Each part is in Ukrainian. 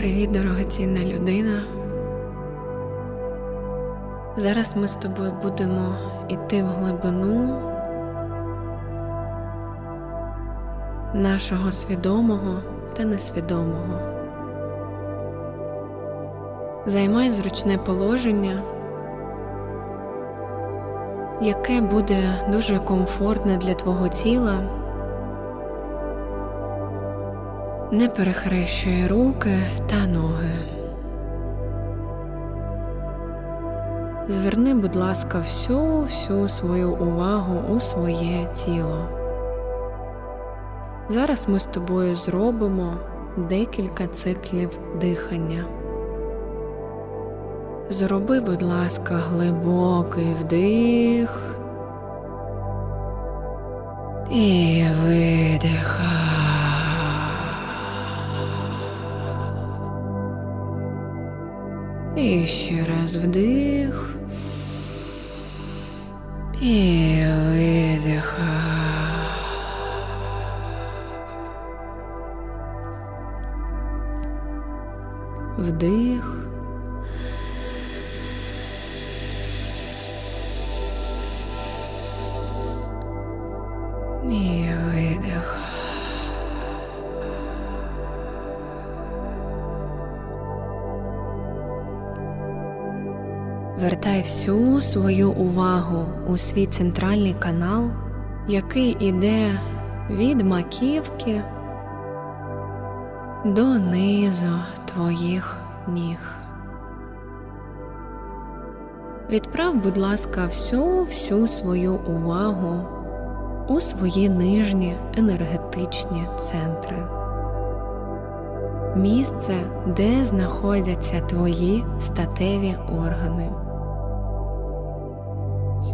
Привіт, дорогоцінна людина. Зараз ми з тобою будемо йти в глибину нашого свідомого та несвідомого. Займай зручне положення, яке буде дуже комфортне для твого тіла. Не перехрещуй руки та ноги. Зверни, будь ласка, всю всю свою увагу у своє тіло. Зараз ми з тобою зробимо декілька циклів дихання. Зроби, будь ласка, глибокий вдих і видих. І ще раз вдих. І видих. Вдих. І видих. Вертай всю свою увагу у свій центральний канал, який іде від маківки до низу твоїх ніг. Відправ, будь ласка, всю всю свою увагу у свої нижні енергетичні центри. Місце, де знаходяться твої статеві органи.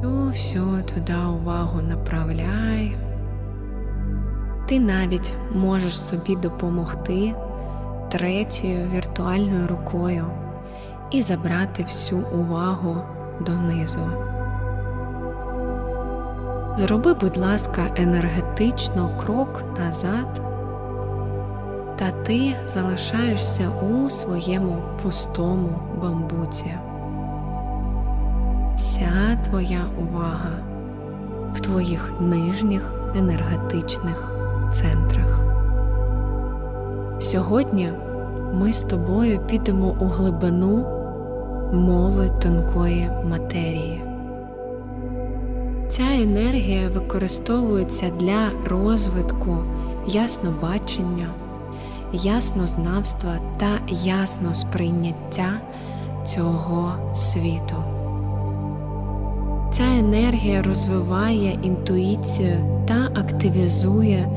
Всю всю туди увагу направляй. Ти навіть можеш собі допомогти третьою віртуальною рукою і забрати всю увагу донизу. Зроби, будь ласка, енергетично крок назад, та ти залишаєшся у своєму пустому бамбуці. Вся твоя увага в твоїх нижніх енергетичних центрах. Сьогодні ми з тобою підемо у глибину мови тонкої матерії. Ця енергія використовується для розвитку яснобачення, яснознавства та ясносприйняття цього світу. Ця енергія розвиває інтуїцію та активізує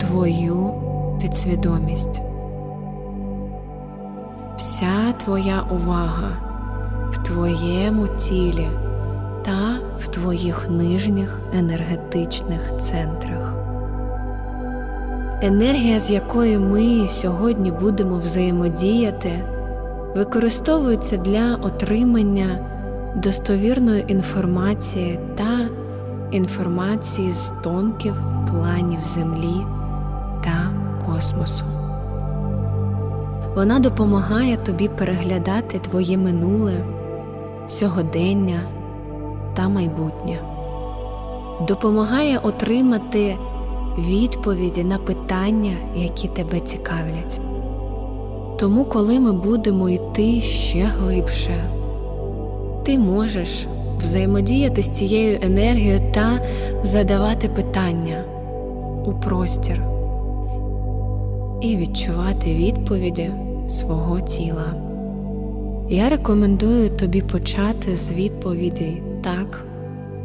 твою підсвідомість. Вся твоя увага в твоєму тілі та в твоїх нижніх енергетичних центрах. Енергія, з якою ми сьогодні будемо взаємодіяти, використовується для отримання достовірної інформації та інформації з тонків планів Землі та космосу. Вона допомагає тобі переглядати твоє минуле, сьогодення та майбутнє, допомагає отримати відповіді на питання, які тебе цікавлять. Тому, коли ми будемо йти ще глибше, ти можеш взаємодіяти з цією енергією та задавати питання у простір і відчувати відповіді свого тіла. Я рекомендую тобі почати з відповіді так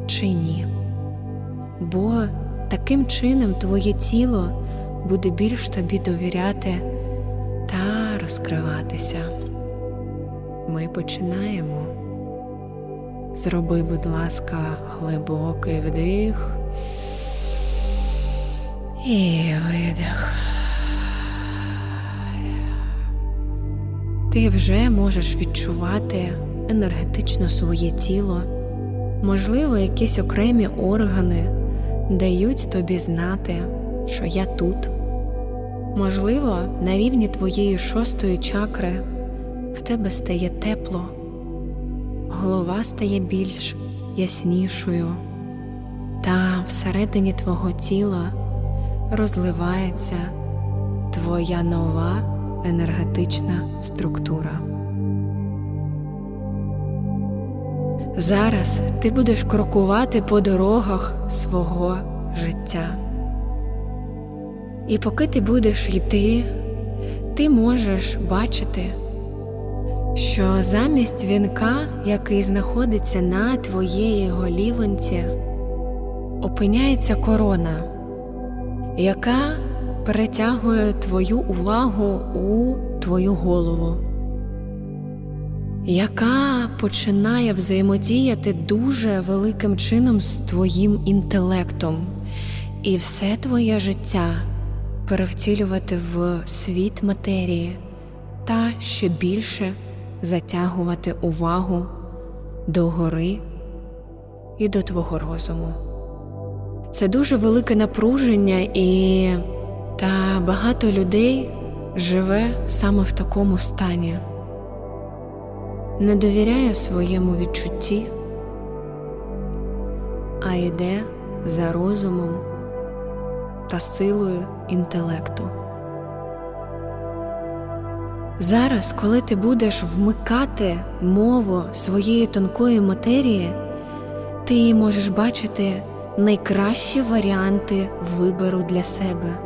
чи ні, бо таким чином твоє тіло буде більш тобі довіряти та розкриватися. Ми починаємо. Зроби, будь ласка, глибокий вдих. І видих. Ти вже можеш відчувати енергетично своє тіло, можливо, якісь окремі органи дають тобі знати, що я тут, Можливо, на рівні твоєї шостої чакри в тебе стає тепло, голова стає більш яснішою, та всередині твого тіла розливається твоя нова енергетична структура. Зараз ти будеш крокувати по дорогах свого життя. І поки ти будеш йти, ти можеш бачити, що замість вінка, який знаходиться на твоєї голівонці, опиняється корона, яка перетягує твою увагу у твою голову, яка починає взаємодіяти дуже великим чином з твоїм інтелектом, і все твоє життя перевтілювати в світ матерії та ще більше затягувати увагу до гори і до твого розуму. Це дуже велике напруження, і та багато людей живе саме в такому стані, не довіряє своєму відчутті, а йде за розумом та силою інтелекту. Зараз, коли ти будеш вмикати мову своєї тонкої матерії, ти можеш бачити найкращі варіанти вибору для себе.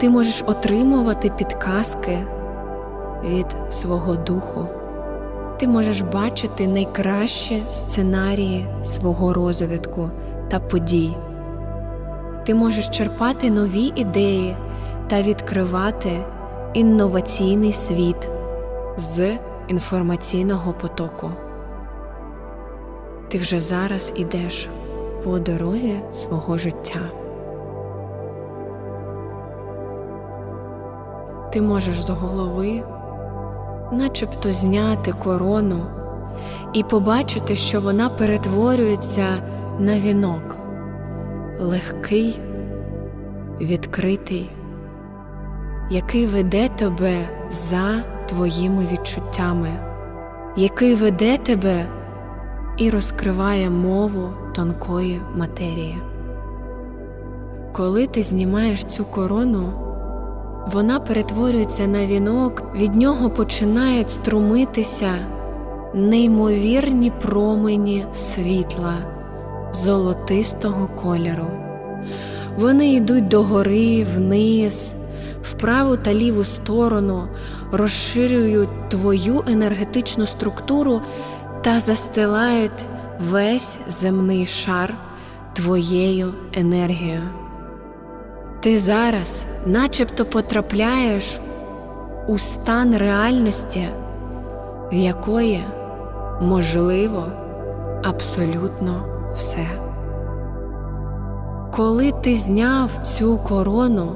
Ти можеш отримувати підказки від свого духу. Ти можеш бачити найкращі сценарії свого розвитку та подій. Ти можеш черпати нові ідеї та відкривати інноваційний світ з інформаційного потоку. Ти вже зараз ідеш по дорозі свого життя. Ти можеш з голови начебто зняти корону і побачити, що вона перетворюється на вінок легкий, відкритий, який веде тебе за твоїми відчуттями, який веде тебе і розкриває мову тонкої матерії. Коли ти знімаєш цю корону, вона перетворюється на вінок, від нього починають струмитися неймовірні промені світла золотистого кольору. Вони йдуть догори, вниз, в праву та ліву сторону, розширюють твою енергетичну структуру та застилають весь земний шар твоєю енергією. Ти зараз начебто потрапляєш у стан реальності, в якої можливо абсолютно все. Коли ти зняв цю корону,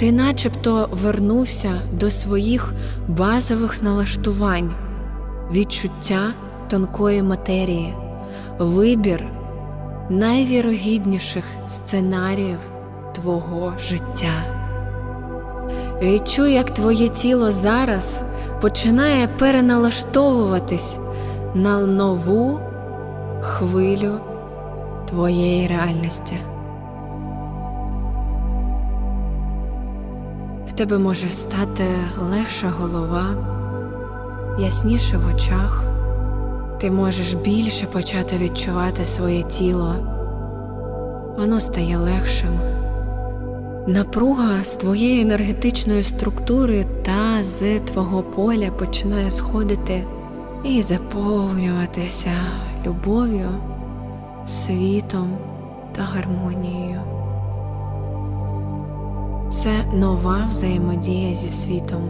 ти начебто вернувся до своїх базових налаштувань, відчуття тонкої матерії, вибір найвірогідніших сценаріїв твого життя. Відчуй, як твоє тіло зараз починає переналаштовуватись на нову хвилю твоєї реальності. Тебе може стати легша голова, ясніше в очах, ти можеш більше почати відчувати своє тіло, воно стає легшим. Напруга з твоєї енергетичної структури та з твого поля починає сходити і заповнюватися любов'ю, світом та гармонією. Це нова взаємодія зі світом.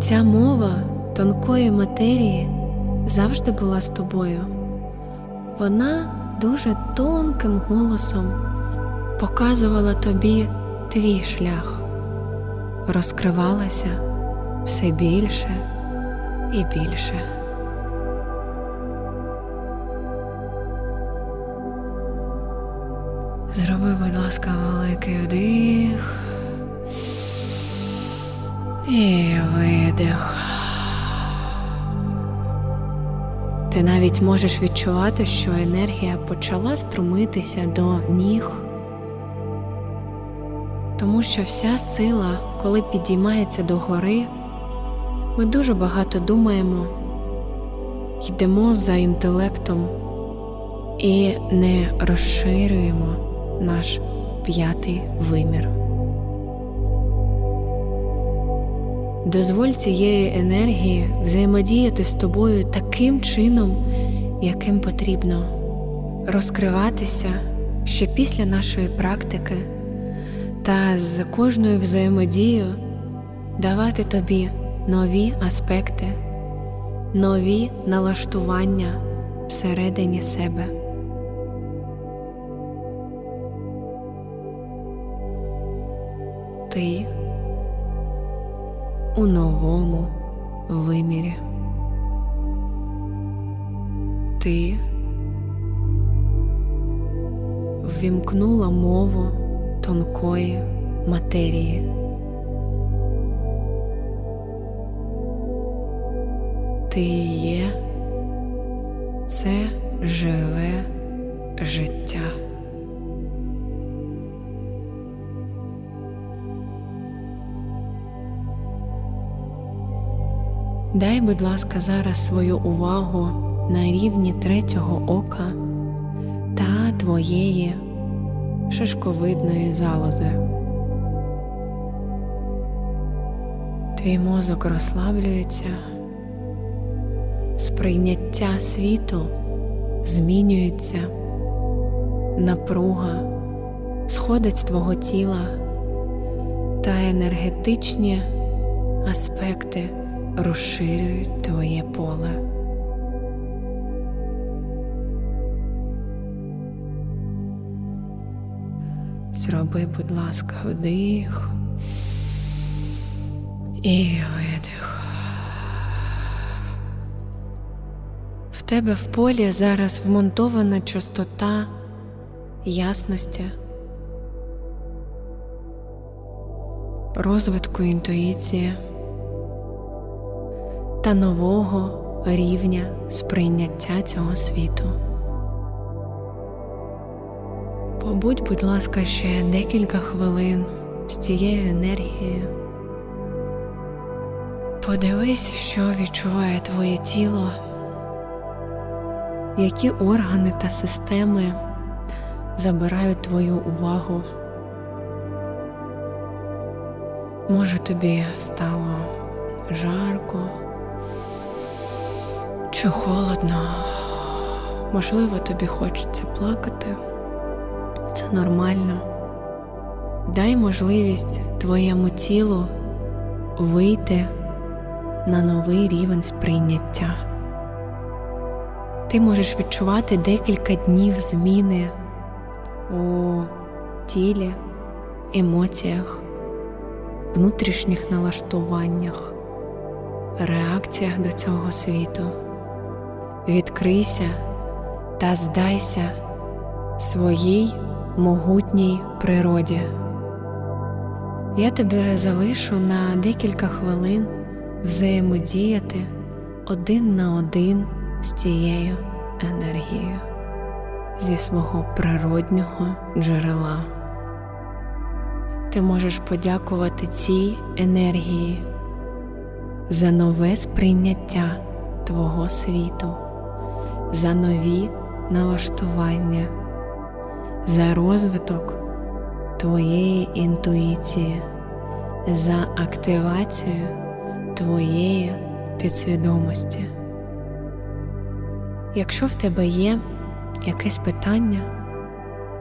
Ця мова тонкої матерії завжди була з тобою. Вона дуже тонким голосом показувала тобі твій шлях, розкривалася все більше і більше. Великий вдих І видих. Ти навіть можеш відчувати, що енергія почала струмитися до ніг, тому що вся сила, коли підіймається до гори, ми дуже багато думаємо, йдемо за інтелектом і не розширюємо наш п'ятий вимір. Дозволь цієї енергії взаємодіяти з тобою таким чином, яким потрібно, розкриватися ще після нашої практики та з кожною взаємодією давати тобі нові аспекти, нові налаштування всередині себе. У новому вимірі. Ти ввімкнула мову тонкої матерії. Ти є це живе життя. Дай, будь ласка, зараз свою увагу на рівні третього ока та твоєї шишковидної залози. Твій мозок розслаблюється, сприйняття світу змінюється, напруга сходить з твого тіла та енергетичні аспекти розширюють твоє поле. Зроби, будь ласка, вдих і видих. В тебе в полі зараз вмонтована частота ясності, розвитку інтуїції та нового рівня сприйняття цього світу. Побудь, будь ласка, ще декілька хвилин з цією енергією. Подивись, що відчуває твоє тіло, які органи та системи забирають твою увагу. Може, тобі стало жарко чи холодно, можливо, тобі хочеться плакати. Це нормально. Дай можливість твоєму тілу вийти на новий рівень сприйняття. Ти можеш відчувати декілька днів зміни у тілі, емоціях, внутрішніх налаштуваннях, реакціях до цього світу. Відкрийся та здайся своїй могутній природі. Я тебе залишу на декілька хвилин взаємодіяти один на один з цією енергією зі свого природнього джерела. Ти можеш подякувати цій енергії за нове сприйняття твого світу, за нові налаштування, за розвиток твоєї інтуїції, за активацію твоєї підсвідомості. Якщо в тебе є якесь питання,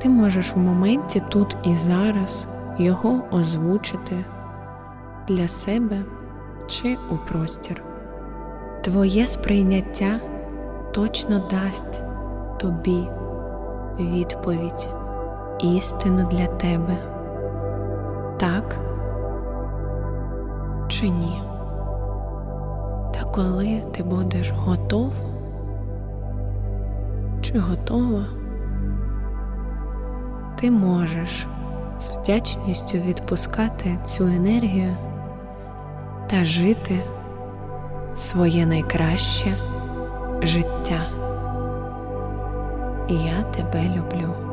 ти можеш в моменті тут і зараз його озвучити для себе чи у простір. Твоє сприйняття точно дасть тобі відповідь, істину для тебе. Так чи ні? Та коли ти будеш готов чи готова, ти можеш з вдячністю відпускати цю енергію та жити своє найкраще життя. Я тебе люблю.